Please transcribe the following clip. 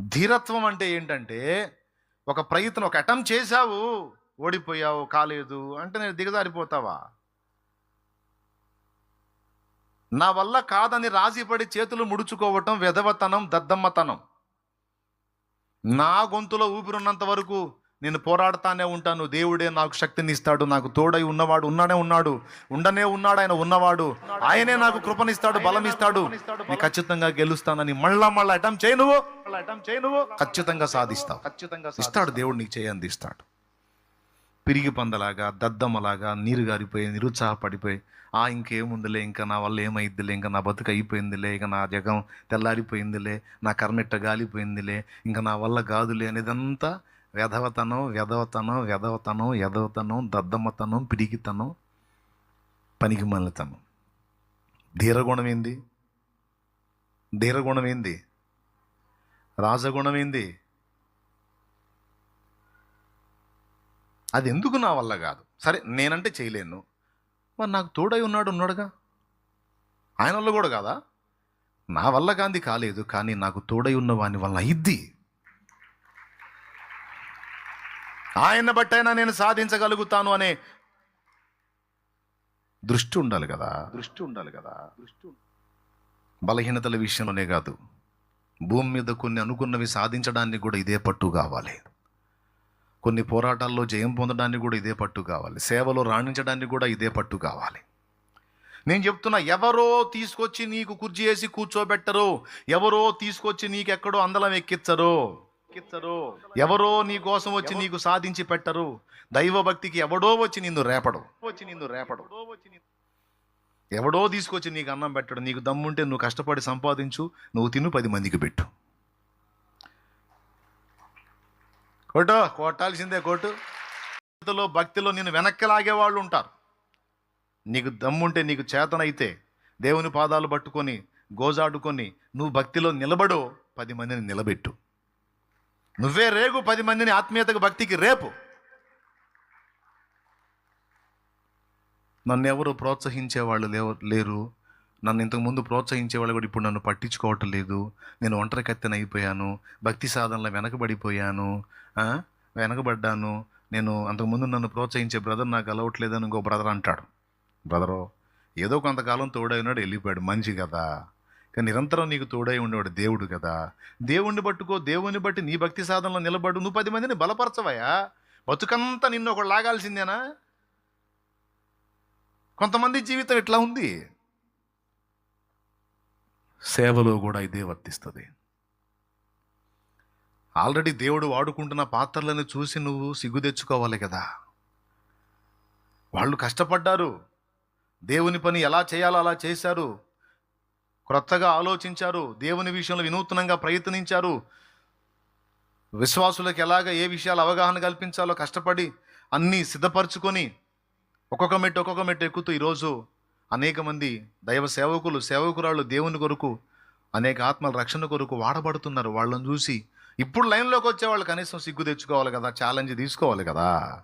ధీరత్వం అంటే ఏంటంటే ఒక ప్రయత్నం ఒక అటెంప్ట్ చేశావు ఓడిపోయావు కాలేదు అంటే నేను దిగజారిపోతావా? నా వల్ల కాదని రాజీపడి చేతులు ముడుచుకోవటం వెధవతనం దద్దమ్మతనం. నా గొంతులో ఊపిరున్నంత వరకు నేను పోరాడుతానే ఉంటాను. దేవుడే నాకు శక్తిని ఇస్తాడు నాకు తోడై ఉన్నవాడు ఉన్నానే ఉన్నాడు. ఉండనే ఉన్నాడు ఆయన ఉన్నవాడు. ఆయనే నాకు కృపనిస్తాడు బలం ఇస్తాడు నేను ఖచ్చితంగా గెలుస్తానని మళ్ళా మళ్ళా అటెంప్ట్ చేయి నువ్వు. అటెంప్ట్ చేయి నువ్వు. ఖచ్చితంగా సాధిస్తావు. ఖచ్చితంగా ఇస్తాడు దేవుడు నీకు చేయంది ఇస్తాడు. పిరిగి పందలాగా దద్దమ్మలాగా నీరు గారిపోయి నిరుత్సాహపడిపోయి ఆ ఇంకేముందిలే ఇంకా నా వల్ల ఏమైద్దిలే ఇంకా నా బతుకు అయిపోయిందిలే ఇక నా జగం తెల్లారిపోయిందిలే నా కర్మెట్ట గాలిపోయిందిలే ఇంకా నా వల్ల కాదులే అనేదంతా వెధవతనం వెధవతనం వెధవతనం ఎదవతనం దద్దమ్మతనం పిడికితనం పనికి మల్లతనం ధీరగుణం ఏంది ధీరగుణం ఏంది రాజగుణం ఏంది అది ఎందుకు నా వల్ల కాదు? సరే నేనంటే చేయలేను. మరి నాకు తోడై ఉన్నాడు ఉన్నాడుగా? ఆయన వల్ల కూడా కాదా? నా వల్ల కాంది కాలేదు కానీ నాకు తోడై ఉన్న వాని వల్ల అయింది ఆయన బట్టైనా నేను సాధించగలుగుతాను అనే దృష్టి ఉండాలి కదా. దృష్టి ఉండాలి కదా. దృష్టి బలహీనతల విషయంలోనే కాదు భూమి మీద కొన్ని అనుకున్నవి సాధించడానికి కూడా ఇదే పట్టు కావాలి. కొన్ని పోరాటాల్లో జయం పొందడానికి కూడా ఇదే పట్టు కావాలి. సేవలో రాణించడానికి కూడా ఇదే పట్టు కావాలి. నేను చెప్తున్నా ఎవరో తీసుకొచ్చి నీకు కుర్చీ వేసి కూర్చోబెట్టరు ఎవరో తీసుకొచ్చి నీకెక్కడో అందలం ఎక్కిచ్చరు ఎక్కిచ్చరు ఎవరో నీ కోసం వచ్చి నీకు సాధించి పెట్టరు. దైవ భక్తికి ఎవడో వచ్చి నిన్ను రేపడు. వచ్చి నిన్ను రేపడు. ఎవడో తీసుకొచ్చి నీకు అన్నం పెట్టడు. నీకు దమ్ముంటే నువ్వు కష్టపడి సంపాదించు. నువ్వు తిను పది మందికి పెట్టు. కొట్టు కొట్టాల్సిందే కొట్టు భక్తిలో భక్తిలో నేను వెనక్కి లాగే వాళ్ళు ఉంటారు. నీకు దమ్ముంటే నీకు చేతనైతే దేవుని పాదాలు పట్టుకొని గోజాడుకొని నువ్వు భక్తిలో నిలబడు పది మందిని నిలబెట్టు. నువ్వే రేగు పది మందిని ఆత్మీయతకు భక్తికి రేపు. నన్ను ఎవరు ప్రోత్సహించే వాళ్ళు లేవ లేరు. నన్ను ఇంతకుముందు ప్రోత్సహించే వాళ్ళు కూడా ఇప్పుడు నన్ను పట్టించుకోవటం లేదు. నేను ఒంటరి కత్తెన అయిపోయాను. భక్తి సాధనలో వెనకబడిపోయాను. వెనకబడ్డాను. నేను అంతకుముందు నన్ను ప్రోత్సహించే బ్రదర్ నాకు అలవట్లేదని ఇంకో బ్రదర్ అంటాడు. బ్రదరు ఏదో కొంతకాలం తోడైనాడు వెళ్ళిపోయాడు. మంచి కదా. కానీ నిరంతరం నీకు తోడై ఉండేవాడు దేవుడు కదా. దేవుణ్ణి పట్టుకో దేవుని బట్టి నీ భక్తి సాధనలో నిలబడు. నువ్వు పది మందిని బలపరచవయా బతుకంతా నిన్ను ఒకడు లాగాల్సిందేనా? కొంతమంది జీవితం ఇట్లా ఉంది. సేవలో కూడా ఇదే వర్తిస్తుంది. ఆల్రెడీ దేవుడు వాడుకుంటున్న పాత్రలను చూసి నువ్వు సిగ్గు తెచ్చుకోవాలి కదా. వాళ్ళు కష్టపడ్డారు. దేవుని పని ఎలా చేయాలో అలా చేశారు. క్రొత్తగా ఆలోచించారు దేవుని విషయంలో వినూత్నంగా ప్రయత్నించారు. విశ్వాసులకు ఎలాగ ఏ విషయాలు అవగాహన కల్పించాలో కష్టపడి అన్నీ సిద్ధపరచుకొని ఒక్కొక్క మెట్టు ఒక్కొక్క మెట్టు ఎక్కుతూ ఈరోజు అనేక మంది దైవ సేవకులు సేవకురాళ్ళు దేవుని కొరకు అనేక ఆత్మల రక్షణ కొరకు వాడబడుతున్నారు. వాళ్ళని చూసి ఇప్పుడు లైన్లోకి వచ్చే వాళ్ళు కనీసం సిగ్గు తెచ్చుకోవాలి కదా ఛాలెంజ్ తీసుకోవాలి కదా.